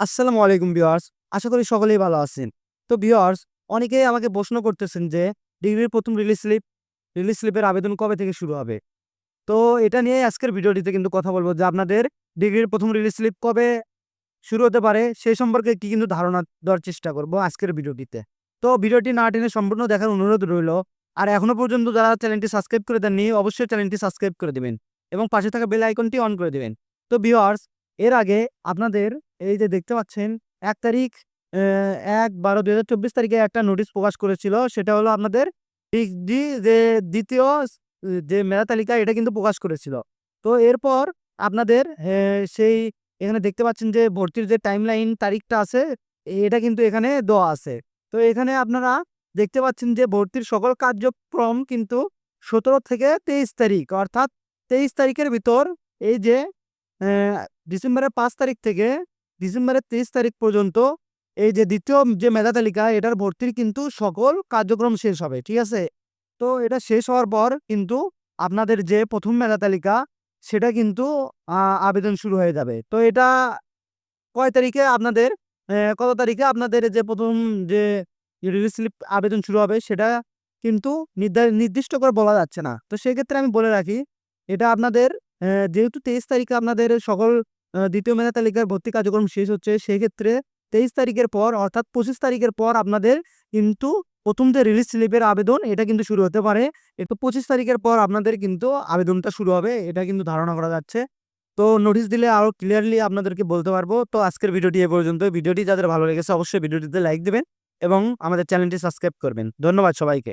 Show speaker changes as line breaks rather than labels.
আসসালামু আলাইকুম ভিউয়ার্স, আশা করি সকলেই ভালো আছেন। তো ভিউয়ার্স, অনেকেই আমাকে প্রশ্ন করতেছেন যে, ডিগ্রির প্রথম রিলিজ স্লিপ রিলিজ স্লিপের আবেদন কবে থেকে শুরু হবে? তো এটা নিয়ে আজকের ভিডিওটিতে কিন্তু কথা বলব যে, আপনাদের ডিগ্রির প্রথম রিলিজ স্লিপ কবে শুরু হতে পারে, সেই সম্পর্কে কি কিন্তু ধারণা দেওয়ার চেষ্টা করব আজকের ভিডিওটিতে। তো ভিডিওটি না টেনে সম্পূর্ণ দেখার অনুরোধ রইল, আর এখনও পর্যন্ত যারা চ্যানেলটি সাবস্ক্রাইব করে দেননি, অবশ্যই চ্যানেলটি সাবস্ক্রাইব করে দেবেন এবং পাশে থাকা বেল আইকনটি অন করে দেবেন। তো ভিওয়ার্স এর আগে আপনাদের এই যে দেখতে পাচ্ছেন, এক তারিখ এক বারো দুই হাজার চব্বিশ তারিখে একটা নোটিশ প্রকাশ করেছিল। সেটা হলো আপনাদের ডিগ্রি যে দ্বিতীয় যে মেধা তালিকা এটা কিন্তু প্রকাশ করেছিল। তো এরপর আপনাদের সেই এখানে দেখতে পাচ্ছেন যে ভর্তির যে টাইম লাইন তারিখটা আছে, এটা কিন্তু এখানে দেওয়া আছে। তো এখানে আপনারা দেখতে পাচ্ছেন যে ভর্তির সকল কার্যক্রম কিন্তু সতেরো থেকে তেইশ তারিখ, অর্থাৎ তেইশ তারিখের ভিতর এই যে ডিসেম্বরের পাঁচ তারিখ থেকে ডিসেম্বরের তেইশ তারিখ পর্যন্ত এই যে দ্বিতীয় যে মেধা তালিকা, এটার ভর্তির কিন্তু সকল কার্যক্রম শেষ হবে, ঠিক আছে? তো এটা শেষ হওয়ার পর কিন্তু আপনাদের যে প্রথম মেধা তালিকা, সেটা কিন্তু আবেদন শুরু হয়ে যাবে। তো এটা কয় তারিখে আপনাদের কত তারিখে আপনাদের যে প্রথম যে রিলিজ স্লিপ আবেদন শুরু হবে, সেটা কিন্তু নির্দিষ্ট করে বলা যাচ্ছে না। তো সেক্ষেত্রে আমি বলে রাখি, এটা আপনাদের যেহেতু তেইশ তারিখে আপনাদের সকল দ্বিতীয় মেধা তালিকার ভর্তি কার্যক্রম শেষ হচ্ছে, সেক্ষেত্রে তেইশ তারিখের পর, অর্থাৎ পঁচিশ তারিখের পর আপনাদের কিন্তু প্রথম যে রিলিজ স্লিপের আবেদন, এটা কিন্তু শুরু হতে পারে। তো পঁচিশ তারিখের পর আপনাদের কিন্তু আবেদনটা শুরু হবে, এটা কিন্তু ধারণা করা যাচ্ছে। তো নোটিশ দিলে আরও ক্লিয়ারলি আপনাদেরকে বলতে পারব। তো আজকের ভিডিওটি এ পর্যন্ত ভিডিওটি যাদের ভালো লেগেছে, অবশ্যই ভিডিওটিতে লাইক দেবেন এবং আমাদের চ্যানেলটি সাবস্ক্রাইব করবেন। ধন্যবাদ সবাইকে।